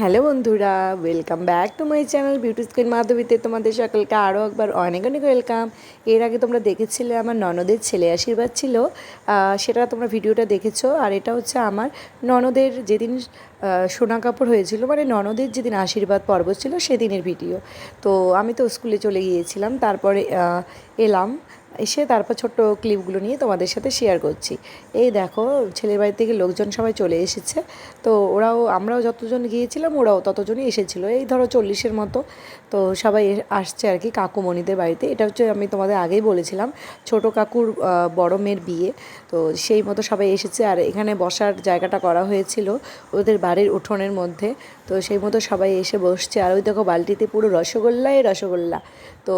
Hello বন্ধুরা welcome back to my channel beauty screen মাধবীতে তোমাদের সকলকে আরও একবার অনেক অনেক ওয়েলকাম এর আগে তোমরা দেখেছিলে আমার ননদের ছেলে আশীর্বাদ ছিল সেটা তোমরা ভিডিওটা দেখেছ, আর এটা হচ্ছে আমার ননদের যেদিন সোনা কাপড় হয়েছিল মানে ননদের যেদিন আশীর্বাদ পর্ব ছিল সেদিনের ভিডিও তো আমি তো স্কুলে চলে গিয়েছিলাম, তারপরে এলাম এসে তারপর ছোট্ট ক্লিপগুলো নিয়ে তোমাদের সাথে শেয়ার করছি। এই দেখো, ছেলের বাড়ি থেকে লোকজন সবাই চলে এসেছে। তো ওরাও, আমরাও যতজন গিয়েছিলাম, ওরাও ততজনই এসেছিল। এই ধরো চল্লিশের মতো। তো সবাই আসছে আর কি কাকুমণিদের বাড়িতে। এটা হচ্ছে আমি তোমাদের আগেই বলেছিলাম, ছোট কাকুর বড় মেয়ের বিয়ে। তো সেই মতো সবাই এসেছে। আর এখানে বসার জায়গাটা করা হয়েছিল ওদের বাড়ির উঠোনের মধ্যে। তো সেই মতো সবাই এসে বসছে। আর ওই দেখো বালতিতে পুরো রসগোল্লাই রসগোল্লা। তো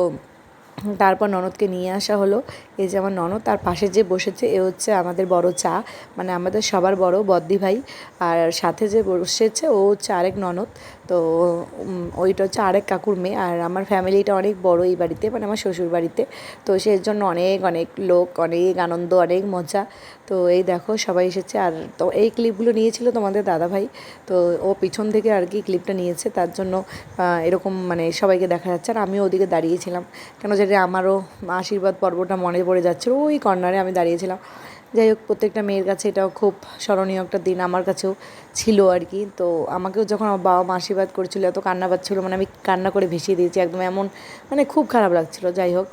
তারপর ননদকে নিয়ে আসা হলো। এই যে আমার ননদ, তার পাশে যে বসেছে, এ হচ্ছে আমাদের বড় চা। মানে আমাদের সবার বড় বদ্দি ভাই। আর সাথে যে বসেছে, ও হচ্ছে আরেক ননদ। তো ওইটা হচ্ছে আরেক কাকুর মেয়ে। আর আমার ফ্যামিলিটা অনেক বড় এই বাড়িতে মানে আমার শ্বশুর বাড়িতে। তো সেই জন্য অনেক অনেক লোক, অনেক আনন্দ, অনেক মজা। তো এই দেখো, সবাই এসেছে। আর তো এই ক্লিপগুলো নিয়েছিল তোমাদের দাদা ভাই। তো ও পিছন থেকে আর কি ক্লিপটা নিয়েছে। তার জন্য এরকম মানে সবাইকে দেখা যাচ্ছে। আর আমিও ওদিকে দাঁড়িয়েছিলাম কেন যেটা আমারও আশীর্বাদ পর্বটা মনে পড়ে যাচ্ছিল ওই কর্নারে আমি দাঁড়িয়েছিলাম। যাই হোক, প্রত্যেকটা মেয়ের কাছে এটাও খুব স্মরণীয় একটা দিন আমার কাছেও ছিল আর কি। তো আমাকেও যখন আমার বাবা মা আশীর্বাদ করেছিল, এত কান্না পাচ্ছিলো মানে আমি কান্না করে ভেসিয়ে দিয়েছি একদম এমন মানে খুব খারাপ লাগছিল। যাই হোক,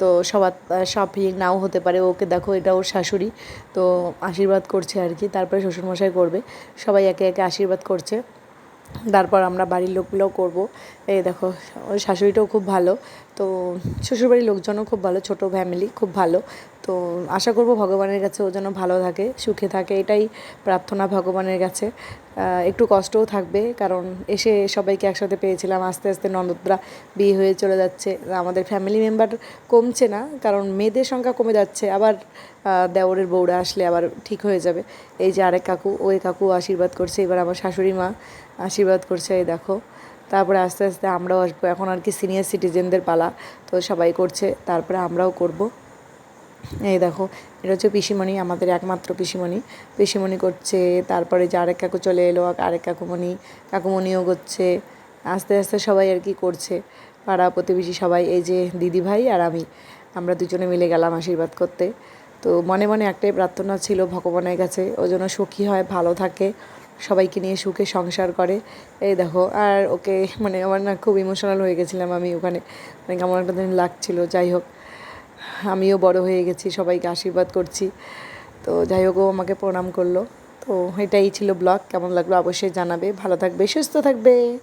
তো সবার সব ফিলিং নাও হতে পারে, ওকে দেখো, এটা ওর শাশুড়ি। তো আশীর্বাদ করছে আর কি, তারপরে শ্বশুরমশাই করবে। সবাই একে একে আশীর্বাদ করছে। তারপর আমরা বাড়ির লোকগুলোও করব। এই দেখো ওই শাশুড়িটাও খুব ভালো। তো, শ্বশুরবাড়ির লোকজনও খুব ভালো, ছোট ফ্যামিলি খুব ভালো। তো আশা করব ভগবানের কাছে ও যেন ভালো থাকে, সুখে থাকে, এটাই প্রার্থনা ভগবানের কাছে। একটু কষ্টও থাকবে, কারণ এসে সবাইকে একসাথে পেয়েছিলাম, আস্তে আস্তে ননদরা বিয়ে হয়ে চলে যাচ্ছে। আমাদের ফ্যামিলি মেম্বার কমছে না, কারণ মেয়েদের সংখ্যা কমে যাচ্ছে, আবার দেওরের বউরা আসলে আবার ঠিক হয়ে যাবে। এই যে আরেক কাকু, ওই কাকু আশীর্বাদ করছে, এবার আমার শাশুড়ি মা আশীর্বাদ করছে, এই দেখো। তারপরে আস্তে আস্তে আমরাও আসব, এখন আর কি সিনিয়র সিটিজেনদের পালা, তো সবাই করছে, তারপরে আমরাও করব। এই দেখো, এটা হচ্ছে পিসিমণি, আমাদের একমাত্র পিসিমণি। পিসিমণি করছে, তারপরে যে আরেক কাকু চলে এলো, আরেক কাকুমণি, কাকুমণিও করছে। আস্তে আস্তে সবাই আর কি করছে। পাড়া প্রতিবেশী সবাই, এই যে দিদি ভাই আর আমি, আমরা দুজনে মিলে গেলাম আশীর্বাদ করতে। তো মনে মনে একটাই প্রার্থনা ছিল ভগবানের কাছে, ও যেন সুখী হয়, ভালো থাকে, সবাইকে নিয়ে সুখে সংসার করে। এই দেখো, আর ওকে মানে আমার না খুব ইমোশনাল হয়ে গেছিলাম আমি ওখানে। মানে কেমন একটা দিন লাগছিল, যাই হোক। আমিও বড় হয়ে গেছি, সবাইকে আশীর্বাদ করছি। তো যাই হোক, ও আমাকে প্রণাম করল। তো এটাই ছিল ব্লগ, কেমন লাগল অবশ্যই জানাবে। ভালো থাকবে, সুস্থ থাকবে।